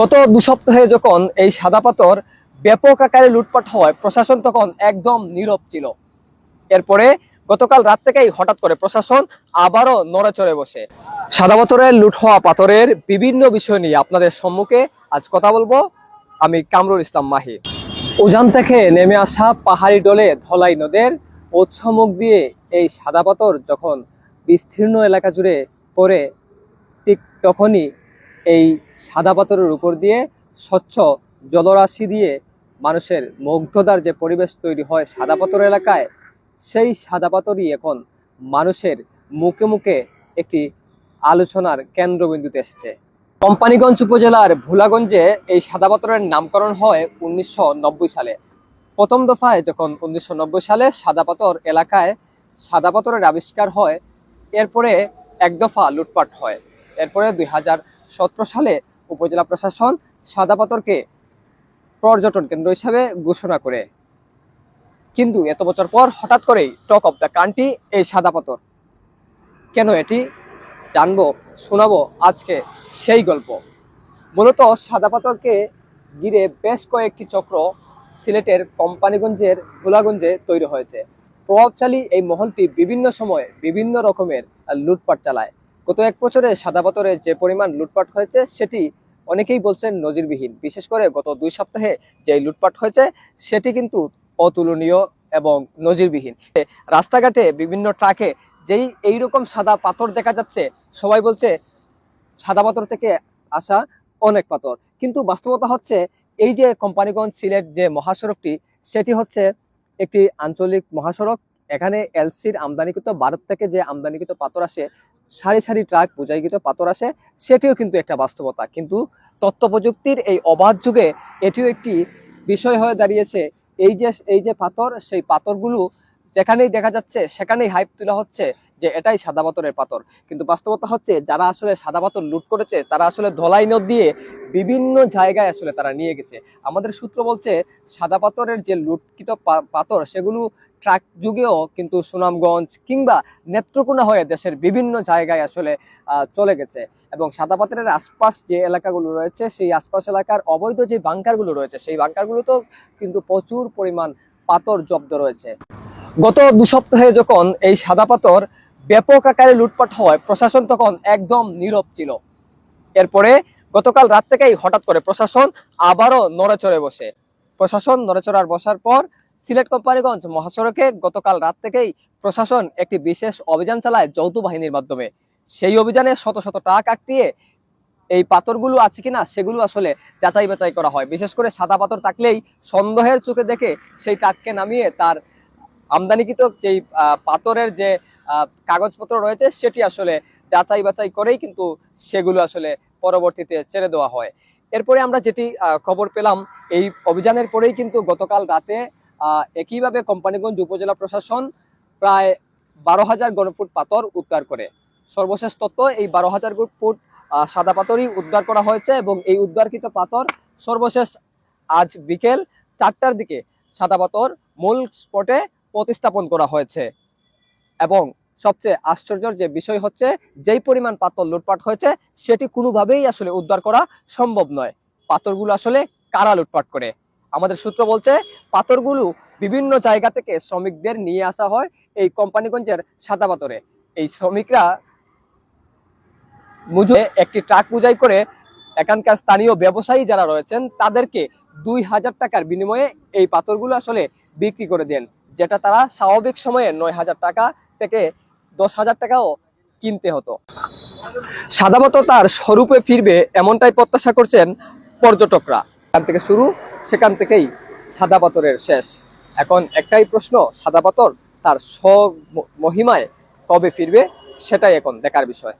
গত দু সপ্তাহে যখন এই সাদা পাথর ব্যাপক আকারে লুটপাট হয়, প্রশাসন তখন একদম নীরব ছিল। এরপরে গতকাল রাত থেকেই হঠাৎ করে প্রশাসন আবারও নড়েচড়ে বসে। সাদা পাথরের লুট হওয়া পাথরের বিভিন্ন বিষয় নিয়ে আপনাদের সম্মুখে আজ কথা বলব। আমি কামরুল ইসলাম মাহি। উজান থেকে নেমে আসা পাহাড়ি ডলে ধলাই নদের উৎসমুখ দিয়ে এই সাদা পাথর যখন বিস্তীর্ণ এলাকা জুড়ে পড়ে, ঠিক তখনই এই সাদা পাথরের উপর দিয়ে স্বচ্ছ জলরাশি দিয়ে মানুষের মুগ্ধতার যে পরিবেশ তৈরি হয় সাদা পাথর এলাকায়, সেই সাদা পাথরই এখন মানুষের মুখে মুখে একটি আলোচনার কেন্দ্রবিন্দুতে এসেছে। কোম্পানিগঞ্জ উপজেলার ভোলাগঞ্জে এই সাদা পাথরের নামকরণ হয় উনিশশো নব্বই সালে। প্রথম দফায় যখন উনিশশো নব্বই সালে সাদা পাথর এলাকায় সাদা পাথরের আবিষ্কার হয়, এরপরে এক দফা লুটপাট হয়। এরপরে দুই হাজার সালে উপজেলা প্রশাসন সাদা পাথরকে পর্যটন কেন্দ্র হিসাবে ঘোষণা করে। কিন্তু এত বছর পর হঠাৎ করেই টক অফ দ্য কান্ট্রি এই সাদা পাথর। কেন এটি? জানব, শোনাবো আজকে সেই গল্প। মূলত সাদা পাথরকে ঘিরে বেশ কয়েকটি চক্র সিলেটের কোম্পানিগঞ্জের ভোলাগঞ্জে তৈরি হয়েছে। প্রভাবশালী এই মহলটি বিভিন্ন সময়ে বিভিন্ন রকমের লুটপাট চালায়। গত এক বছরে সাদা পাথরের যে পরিমাণ লুটপাট হয়েছে, সেটি অনেকেই বলছেন নজিরবিহীন। বিশেষ করে গত দুই সপ্তাহে যে লুটপাট হয়েছে, সেটি কিন্তু অতুলনীয় এবং নজিরবিহীন। রাস্তাঘাটে বিভিন্ন ট্রাকে যেই এইরকম সাদা পাথর দেখা যাচ্ছে, সবাই বলছে সাদা পাথর থেকে আসা অনেক পাথর। কিন্তু বাস্তবতা হচ্ছে এই যে কোম্পানিগঞ্জ সিলেট যে মহাসড়কটি, সেটি হচ্ছে একটি আঞ্চলিক মহাসড়ক। এখানে এলসির আমদানিকৃত, ভারত থেকে যে আমদানিকৃত পাথর আসে সারি সারি ট্রাক বোঝাইকৃত পাথর আসে, সেটিও কিন্তু একটা বাস্তবতা। কিন্তু তথ্য প্রযুক্তির এই অবাধ যুগে এটিও একটি বিষয় হয়ে দাঁড়িয়েছে। এই যে এই যে পাথর, সেই পাথরগুলো যেখানেই দেখা যাচ্ছে, সেখানেই হাইপ তোলা হচ্ছে। যে এটাই সাদা পাথরের পাথর। কিন্তু বাস্তবতা হচ্ছে, যারা আসলে সাদা পাথর লুট করেছে, তারা আসলে ধলাই নদ দিয়ে বিভিন্ন জায়গায় আসলে তারা নিয়ে গেছে। আমাদের সূত্র বলছে, সাদা পাথরের যে লুটকৃত পাথর, সেগুলো ট্রাক যুগেও কিন্তু সুনামগঞ্জ কিংবা নেত্রকোনা হয়ে দেশের বিভিন্ন জায়গায় আসলে চলে গেছে। এবং সাদা পাথরের আশপাশ যে এলাকাগুলো রয়েছে, সেই আশপাশ এলাকার অবৈধ যে বাংকারগুলো রয়েছে, সেই বাংকারগুলোতেও কিন্তু প্রচুর পরিমাণ পাথর জব্দ রয়েছে। গত দু সপ্তাহে যখন এই সাদা পাথর ব্যাপক আকারে লুটপাট হয় প্রশাসন তখন একদম নীরব ছিল। এরপরে গতকাল রাত থেকেই হঠাৎ করে প্রশাসন আবারও নড়েচড়ে বসে। প্রশাসন নড়েচড়ার বসার পর সিলেট কোম্পানিগঞ্জ মহাসড়কে গতকাল রাত থেকেই প্রশাসন একটি বিশেষ অভিযান চালায় যৌথ বাহিনীর মাধ্যমে। সেই অভিযানে শত শত টাকা কাটিয়ে এই পাথরগুলো আছে কিনা সেগুলো আসলে যাচাই বাছাই করা হয়। বিশেষ করে সাদা পাথর থাকলেই সন্দেহের চোখে দেখে সেই ট্রাককে নামিয়ে তার আমদানিকৃত যেই পাথরের যে কাগজপত্র রয়েছে, সেটি আসলে যাচাই বাছাই করেই কিন্তু সেগুলো আসলে পরবর্তীতে ছেড়ে দেওয়া হয়। এরপরে আমরা যেটি খবর পেলাম, এই অভিযানের পরেই কিন্তু গতকাল রাতে একইভাবে কোম্পানিগঞ্জ উপজেলা প্রশাসন প্রায় বারো হাজার গণফুট পাথর উদ্ধার করে। সর্বশেষ তথ্য, এই বারো হাজার ফুট সাদা পাথরই উদ্ধার করা হয়েছে এবং এই উদ্ধারকৃত পাথর সর্বশেষ আজ বিকেল চারটার দিকে সাদা পাথর মূল স্পটে প্রতিস্থাপন করা হয়েছে। এবং সবচেয়ে আশ্চর্যের যে বিষয় হচ্ছে, যেই পরিমাণ পাথর লুটপাট হয়েছে, সেটি কোনোভাবেই আসলে উদ্ধার করা সম্ভব নয়। পাথরগুলো আসলে কারা লুটপাট করে? আমাদের সূত্র বলছে, পাথরগুলো বিভিন্ন জায়গা থেকে শ্রমিকদের নিয়ে আসা হয় এই কোম্পানিগঞ্জের সাদা পাথরে। এই শ্রমিকরা বুঝে একটি ট্রাক বুঝাই করে এখানকার স্থানীয় ব্যবসায়ী যারা রয়েছেন, তাদেরকে দুই হাজার টাকার বিনিময়ে এই পাথরগুলো আসলে বিক্রি করে দেন। যেটা তারা স্বাভাবিক সময়ে নয় হাজার টাকা থেকে দশ হাজার টাকাও কিনতে হতো। পাথর তার স্বরূপে ফিরবে এমনটাই প্রত্যাশা করছেন পর্যটকরা। এখান থেকে শুরু, সেখান থেকেই সাদা পাথরের শেষ। এখন একটাই প্রশ্ন, সাদা পাথর তার স্ব মহিমায় কবে ফিরবে, সেটাই এখন দেখার বিষয়।